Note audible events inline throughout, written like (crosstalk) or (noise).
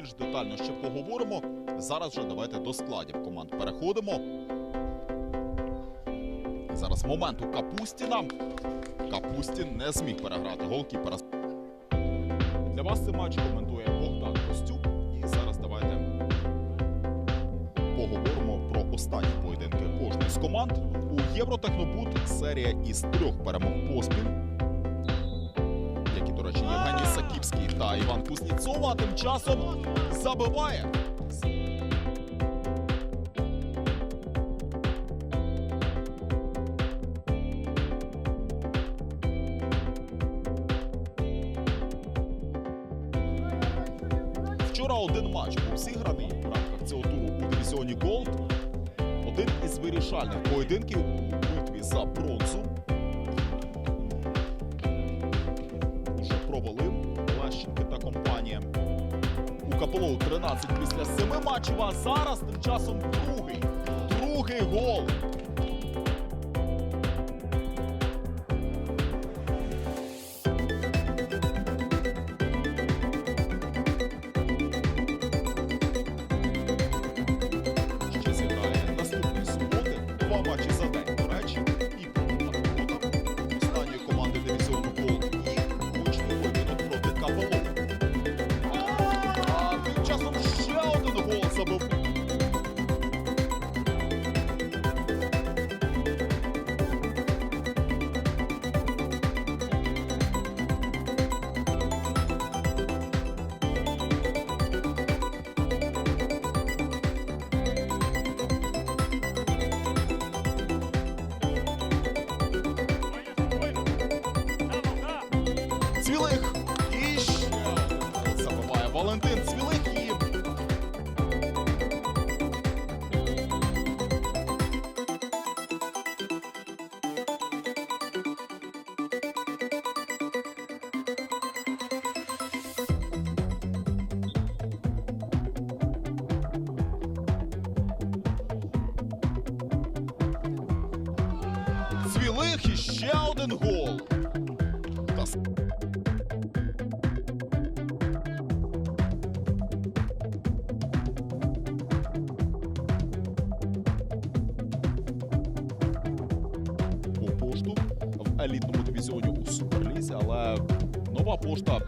Більш детально ще поговоримо. Зараз же давайте до складів команд переходимо. Зараз момент у Капустіна. Капустін не зміг переграти голкіпера. Для вас цей матч коментує Богдан Костюк. І зараз давайте поговоримо про останні поєдинки кожної з команд. У Євротехнобут серія із трьох перемог поспіль Євгеній Саківський та Іван Кузніцов, а тим часом забиває. Вчора один матч був зіграний в рамках цього туру у дивізіоні Голд. Один із вирішальних поєдинків у битві за бронзу. У було 13 після 7 матчів, а зараз тим часом другий. Другий гол. Цвілих і ще один гол. Елітному дивізіоні у Суперлізі, але нова пошта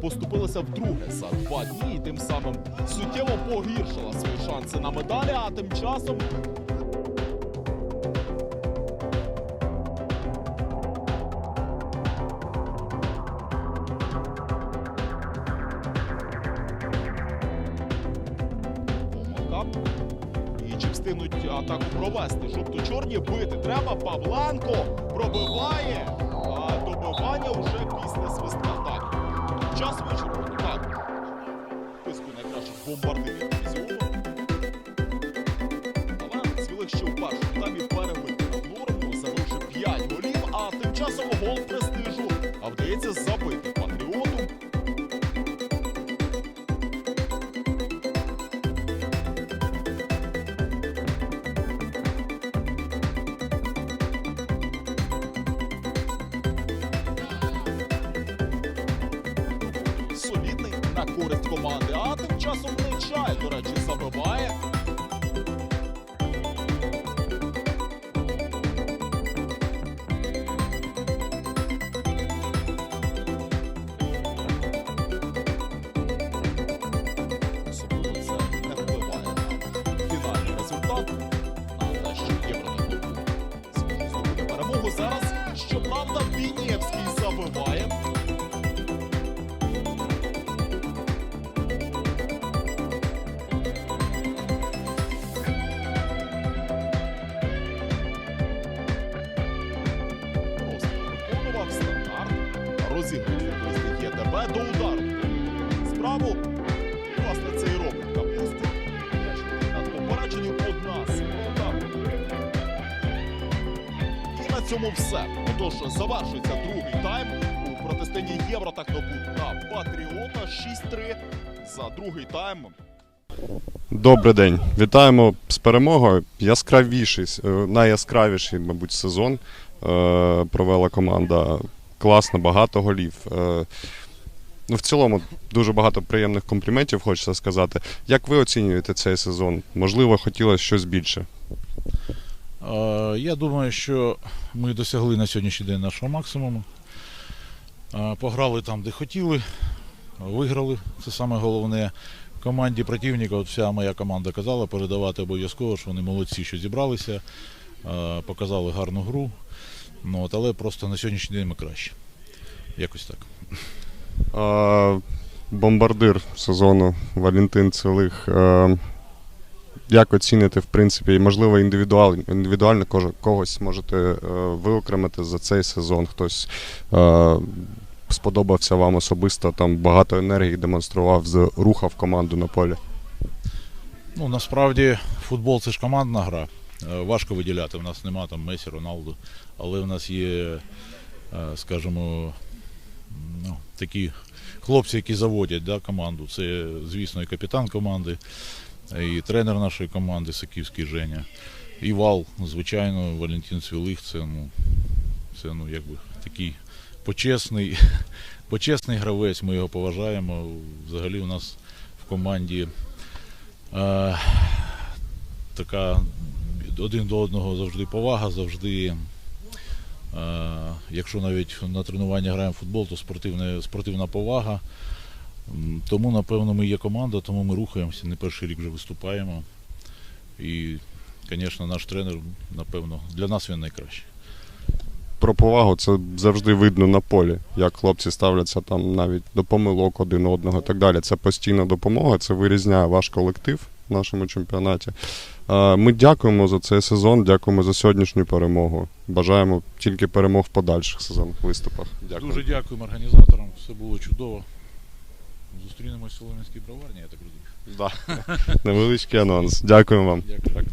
поступилася вдруге за два дні і тим самим суттєво погіршила свої шанси на медалі. А тим часом І чи встигнуть атаку провести? Жовто-чорні бити треба. Павланко пробиває. А добивання вже після свистка. Так. Час вичерпаний. Так. В Списку найкращих бомбардирів дивізіону. Але Цвілих ще в першому таймі перевиконав норму, забивши 5 голів, а тим часом гол престижу. А вдається забити на користь команди. А тим часом Нечай, до речі, забиває. До удару. Справу, власне, це і робить Капустін. Над попередженню одна секунда. І на цьому все. Отож, завершується другий тайм у протистоянні Євро та Кнобут та Патріота 6-3 за другий тайм. Добрий день. Вітаємо з перемогою. Яскравіший, е, найяскравіший, мабуть, сезон е, провела команда. Класно, багато голів. Е, ну, в цілому, дуже багато приємних компліментів, хочеться сказати. Як ви оцінюєте цей сезон? Можливо, хотілося щось більше. Е, Я думаю, що ми досягли на сьогоднішній день нашого максимуму. Е, Пограли там, де хотіли, виграли. Це саме головне. Команді противника, от вся моя команда казала, передавати обов'язково, що вони молодці, що зібралися, показали гарну гру. Ну, от, але просто на сьогоднішній день ми краще. Якось так. Е, бомбардир сезону Валентин Целих. Е, як оціните, в принципі, і, можливо, індивідуально, індивідуально когось можете е, виокремити за цей сезон? Хтось е, сподобався вам особисто, там багато енергії демонстрував, з- рухав команду на полі. Ну, насправді, футбол це ж командна гра. Е, Важко виділяти. У нас нема там Месі, Роналду, але в нас є, е, скажімо, ну, такі хлопці, які заводять да, команду. Це, звісно, і капітан команди, і тренер нашої команди Саківський Женя. І вал, звичайно, Валентин Цвілих, це, ну, це ну, якби такий почесний, (laughs) почесний гравець, ми його поважаємо. Взагалі у нас в команді е, така один до одного завжди повага, завжди. Е, якщо навіть на тренування граємо футбол, то спортивне, спортивна повага. Тому, напевно, ми є команда, тому ми рухаємося, не перший рік вже виступаємо. І, звісно, наш тренер, напевно, для нас він найкращий. Про повагу це завжди видно на полі, як хлопці ставляться там навіть до помилок один одного і так далі. Це постійна допомога, це вирізняє ваш колектив в нашому чемпіонаті. Ми дякуємо за цей сезон, дякуємо за сьогоднішню перемогу. Бажаємо тільки перемог в подальших сезонних виступах. Дякую. Дуже дякуємо організаторам, все було чудово. Зустрінемось в Солом'янській броварні, я так розумію. Да. (laughs) Невеличкий анонс. Дякуємо вам. Дякую.